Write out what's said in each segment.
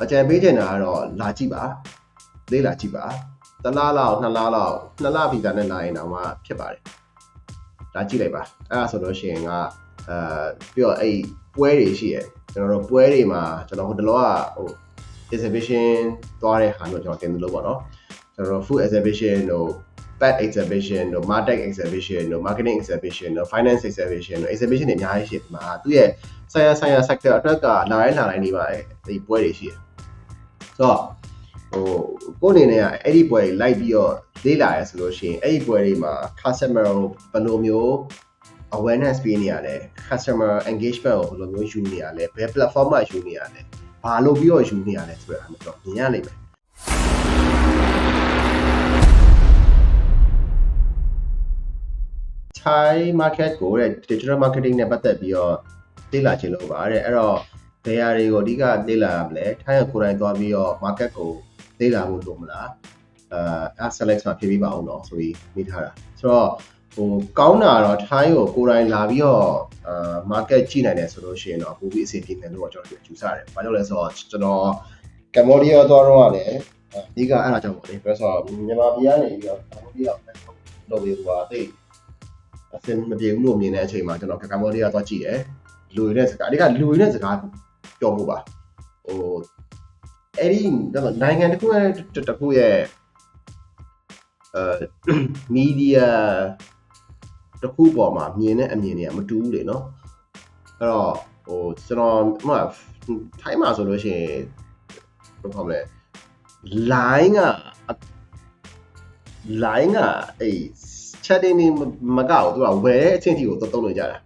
အကြံပေးချင်တာကတော့လာကြည့်ပါလေ့လာကြည့်ပါတစ်လားလောက်နှစ်လားလောက်နှစ်လဗီဇာနဲ့လာရင်တော့မှဖြစ်ပါတယ်လာကြည့်လိုက်ပါအဲ့ဒါဆိုလို့ရှိရင်ကအဲပြီးတော့အဲ့ပွဲတွေရှိရယ်ကျွန်တော်တို့ပွဲတွေမှာကျွန်တော်ဟိုတလောကဟို exhibition သွားတဲ့ဟာတော့ကျွန်တော်တင်တယ်လို့ပေါ့နော်ကျွန်တော်တို့ food exhibition တို့ pet exhibition တို့ martech exhibition တို့ marketing exhibition တို့ finance exhibition တို့ exhibition တွေအများကြီးရှိတယ်ဒီမှာသူ့ရဲ့ဆိုင်ရာဆိုင်ရာ sector အတွက်ကလာတိုင်းလာတိုင်းနေပါဒီပွဲတွေရှိတယ်ဆိုတော့ဟိုကိုယ့်အနေနဲ့ကအဲ့ဒီပွဲတွေလိုက်ပြီးတော့လေ့လာရဲဆိုလို့ရှိရင်အဲ့ဒီပွဲတွေမှာ customer ကိုဘယ်လိုမျိုး awareness ပေးနေရလဲ customer engagement ကိုဘယ်လိုမျိုးယူနေရလဲဘယ် platform မှာယူနေရလဲဘာလို့ပြီးတော့ယူနေရလဲဆိုတဲ့အမျိုးတော့မြင်ရလိမ့်မယ် Thai market ကိုတဲ့ digital marketing နဲ့ပတ်သက်ပြီးတော့လေ့လာခြင်းလို့ပါတဲ့အဲ့တော့ဘယ်ဟာတွေကိုအဓိကလေ့လာရမလဲ Thai ကိုကိုယ်တိုင်သွားပြီးတော့ market ကိုလေ့လာဖို့လိုမလားအဲ select မှာဖြည့်ပြီးပါအောင်တော့ဆိုပြီးမိထားတာဆိုတော့ဟိုကောင်းတာတော့ Thai ကိုကိုယ်တိုင်လာပြီးတော့အာ market ကြည့်နိုင်တယ်ဆိုလို့ရှိရင်တော့ပိုပြီးအဆင်ပြေမယ်လို့ကျွန်တော်ယူဆတယ်။ဘာကြောင့်လဲဆိုတော့ကျွန်တော်ကမ္ဘောဒီးယားသွားတော့လည်းအဓိကအဲ့ဒါကြောင့်ပေါ့လေ။ဆိုတော့မြန်မာပြည်ကနေပြီးတော့ကမ္ဘောဒီးယားကိုလုပ်ပြီးတော့သိ အဆင်မပြေဘူးလို့မြင်တဲ့အချိန်မှာကျွန်တော်ကမ္ဘောဒီးယားသွားကြည့်တယ်။လူရတဲ့စကားအဓိကလူရတဲ့စကားပြောဖို့ပါ။ဟိုအဲ့ဒီနိုင်ငံတစ်ခုရဲ့တစ်ခုရဲ့အဲမီဒီယာတစ်ခုပေါ်မှာမြင်တဲ့အမြင်တွေကမတူဘူးလေနော်အဲ့တော့ဟိုကျွန်တော်ဥပမာထိုင်းမှာဆိုလို့ရှိရင်ဘယ်လိုခေါ်မလဲ line က line ကအဲ့ chatting နေမကောက်ဘူးသူကဝယ်တဲ့အချင်းတီကိုသုံးလို့ကြတာ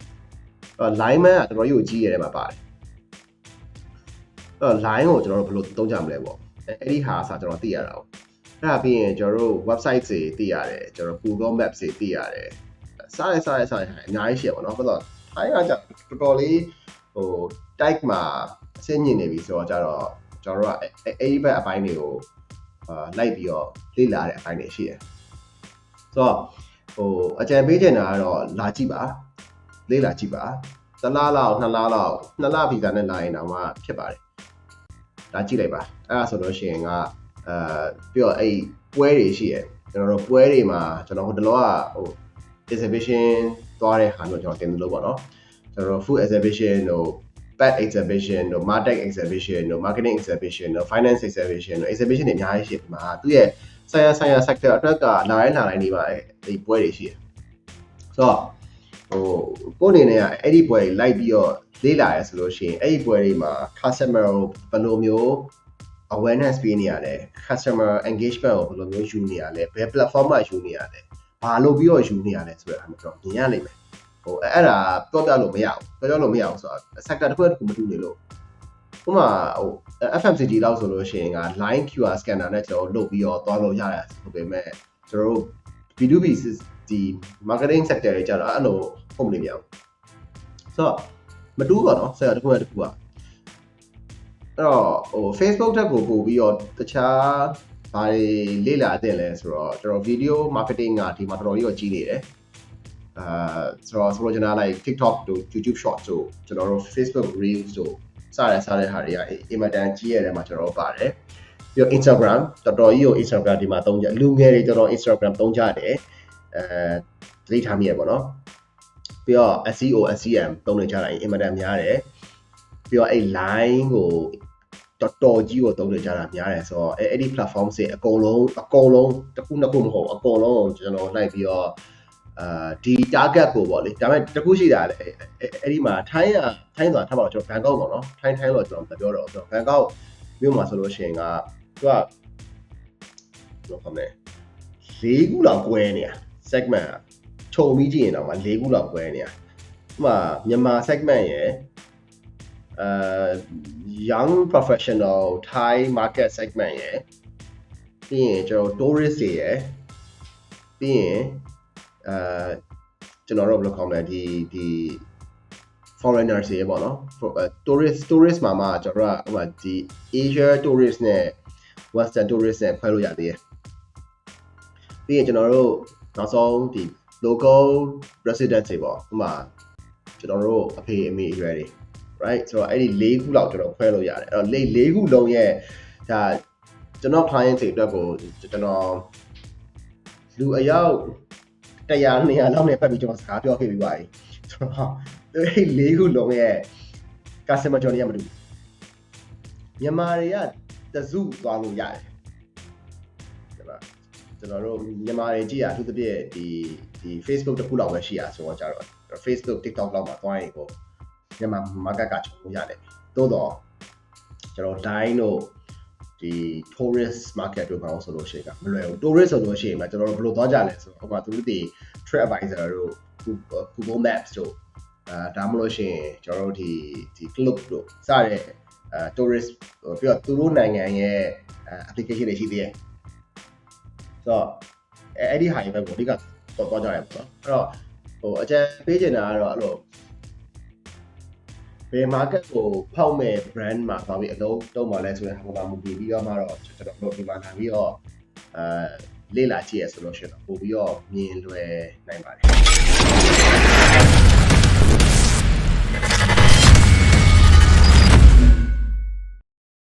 အဲ့ line man ကတော်တော်ကြီးကိုကြီးရတယ်မှာပါတယ်အဲ့ line ကိုကျွန်တော်တို့ဘယ်လိုသုံးကြမလဲပေါ့အဲ့ဒီဟာအစားကျွန်တော်သိရတာပေါ့အဲ့ဒါပြီးရင်ကျွန်တော်တို့ website တွေသိရတယ်ကျွန်တော် Google Maps တွေသိရတယ်စားရစားရစားရအများကြီးရှိရပါတော့ဘာလို့ထိုင်းကကြတော်တော်လေးဟို type မှာအဆင့်မြင့်နေပြီဆိုတော့ကြတော့ကျွန်တော်တို့ကအဲ့ဒီဘက်အပိုင်းတွေကိုအာလိုက်ပြီးတော့လေ့လာတဲ့အပိုင်းတွေရှိတယ်ဆိုတော့ ဟိုအကြံပေးချင်တာကတော့လာကြည့်ပါလေ့လာကြည့်ပါတစ်လားလောက်နှစ်လားလောက်နှစ်လဗီဇာနဲ့လာရင်တော့မှဖြစ်ပါတယ်လာကြည့်လိုက်ပါအဲ့ဒါဆိုလို့ရှိရင်ကအာပြီးတော့အဲ့ပွဲတွေရှိရယ်ကျွန်တော်တို့ပွဲတွေမှာကျွန်တော်ဟိုတလောကဟို exhibition သွားတဲ့ဟာတော့ကျွန်တော်တင်တယ်လို့ပေါ့နော်ကျွန်တော် food exhibition တို့ pet exhibition တို့ martech exhibition တို့ marketing exhibition တို့ finance exhibition တို့ exhibition တွေအများကြီးရှိတယ်ဒီမှာသူ့ရဲ့ ဆိုင်ရာဆိုင်ရာ sector အတွက်ကလာတိုင်းလာတိုင်းနေပါဒီပွဲတွေရှိတယ်ဆိုတော့ဟိုကိုယ့်အနေနဲ့ကအဲ့ဒီပွဲတွေလိုက်ပြီးတော့လေ့လာရဲဆိုလို့ရှိရင်အဲ့ဒီပွဲတွေမှာ customer ကိုဘယ်လိုမျိုး awareness ပေးနေရလဲ customer engagement ကိုဘယ်လိုမျိုးယူနေရလဲဘယ် platform မှာယူနေရလဲဘာလို့ပြီးတော့ယူနေရလဲဆိုတဲ့အမျိုးတော့မြင်ရနိုင်မယ်ဟိုအဲ့ဒါပြောပြလို့မရဘူးပြောပြလို့မရဘူးဆိုတော့ sector တစ်ခုတစ်ခုမတူနေလို့ ဥပမာဟို FMCG လောက်ဆိုလို့ရှိရင်က line QR scanner နဲ့ကျွန်တော်လုပ်ပြီးတော့သွားလို့ရတယ်ဆိုပေမဲ့ကျွန်တော်တို့ B2B ဒီ marketing sector တွေကျတော့အဲ့လိုဟုတ်မနေပြန်ဘူးဆိုတော့မတူပါတော့ sector တစ်ခုနဲ့တစ်ခုကအဲ့တော့ဟို Facebook တက်ကိုပို့ပြီးတော့တခြားဘာတွေလေ့လာတဲ့လဲဆိုတော့ကျွန်တော် video marketing ကဒီမှာတော်တော်ကြီးတော့ကြီးနေတယ်အာဆိုတော့ဆိုတော့ကျွန်တော် like TikTok တို့ YouTube Shorts တို့ကျွန်တော်တို့ Facebook Reels တို့ စတဲ့စတဲ့ဟာတွေကအင်မတန်ကြီးရတဲ့မှာကျွန်တော်တို့ပါတယ်ပြီးတော့ Instagram တော်တော်ကြီးကို Instagram ဒီမှာသုံးကြလူငယ်တွေတော်တော် Instagram သုံးကြတယ်အဲသတိထားမိရပေါ့နော်ပြီးတော့ SEO SEM သုံးနေကြတာအင်မတန်များတယ်ပြီးတော့အဲ့ line ကိုတော်တော်ကြီးကိုသုံးနေကြတာများတယ်ဆိုတော့အဲ့အဲ့ဒီ platform တွေအကုန်လုံးအကုန်လုံးတစ်ခုနှစ်ခုမဟုတ်ဘူးအကုန်လုံးကိုကျွန်တော်လိုက်ပြီးတော့ အာဒီ target ကိုပေါ့လေဒါပေမဲ့တစ်ခုရှိတာလေအဲ့ဒီမှာထိုင်းကထိုင်းဆိုတာထားပါတော့ကျွန်တော်ဘန်ကောက်ပေါ့နော်ထိုင်းထိုင်းတော့ကျွန်တော်မပြောတော့ကျွန်တော်ဘန်ကောက်မြို့မှာဆိုလို့ရှိရင်ကသူကဘယ်လိုခေါ်မလဲ၄ခုလောက်꿰နေရ segment ခြုံပြီးကြည့်ရင်တော့မှ၄ခုလောက်꿰နေရဥပမာမြန်မာ segment ရယ်အဲ young professional Thai market segment ရယ်ပြီးရင်ကျွန်တော် tourist တွေရယ်ပြီးရင် အဲကျွန်တော်တို့ဘယ်လိုခေါ်မလဲဒီဒီ foreigners တွေပေါ့နော် tourist tourist မှာမှကျွန်တော်တို့ကဟိုဒီ Asia tourist နဲ့ western tourist နဲ့ခွဲလို့ရသေးတယ်ပြီးရင်ကျွန်တော်တို့နောက်ဆုံးဒီ local residents တွေပေါ့ဥပမာကျွန်တော်တို့အဖေအမေအရွယ်တွေ right ဆိုတော့အဲ့ဒီ၄ခုလောက်ကျွန်တော်ခွဲလို့ရတယ်အဲ့တော့၄၄ခုလုံးရဲ့ဒါကျွန်တော် client တွေအတွက်ကိုကျွန်တော်လူအယောက် 100 200လောက်နဲ့ပတ်ပြီးကျွန်တော်စကားပြောခဲ့ပြီးပါပြီဆိုတော့အဲ့ဒီ၄ခုလုံးရဲ့ customer journey ကမတူဘူးမြန်မာတွေကတစုသွားလို့ရတယ်ဟုတ်လားကျွန်တော်တို့မြန်မာတွေကြည့်ရအထူးသဖြင့်ဒီဒီ Facebook တစ်ခုလောက်ပဲရှိရဆိုတော့ကြတော့ Facebook TikTok လောက်မှာသွားရင်ကိုမြန်မာ market ကချုပ်လို့ရတယ်သို့တော့ကျွန်တော် dine တို့ ဒီ tourist market တို့ဘာလို့ဆိုလို့ရှိရင်ကမလွယ်ဘူး tourist ဆိုလို့ရှိရင်မှာကျွန်တော်တို့ဘယ်လိုသွားကြလဲဆိုတော့ဟိုမှာသူတို့ဒီ trip advisor တို့ Google Maps တို့အာဒါမှမဟုတ်ရှင်ကျွန်တော်တို့ဒီဒီ club တို့စတဲ့အဲ tourist ဟိုပြီးတော့သူတို့နိုင်ငံရဲ့အဲ application တွေရှိသေးတယ်ဆိုတော့အဲအဲ့ဒီဟာတွေပဲပေါ့အဓိကတော့တော့ကြရတယ်ပေါ့နော်အဲ့တော့ဟိုအကြံပေးချင်တာကတော့အဲ့လို ဘယ် market ကိုဖောက်မဲ့ brand မှာသွားပြီးအလုံးတုံးပါလဲဆိုရင်ဟိုမှာမူတည်ပြီးတော့မှတော့ကျွန်တော်တို့ဒီမှာလာပြီးတော့အဲလေ့လာကြည့်ရဆိုလို့ရှိရင်တော့ပို့ပြီးတော့မြင်လွယ်နိုင်ပါတယ်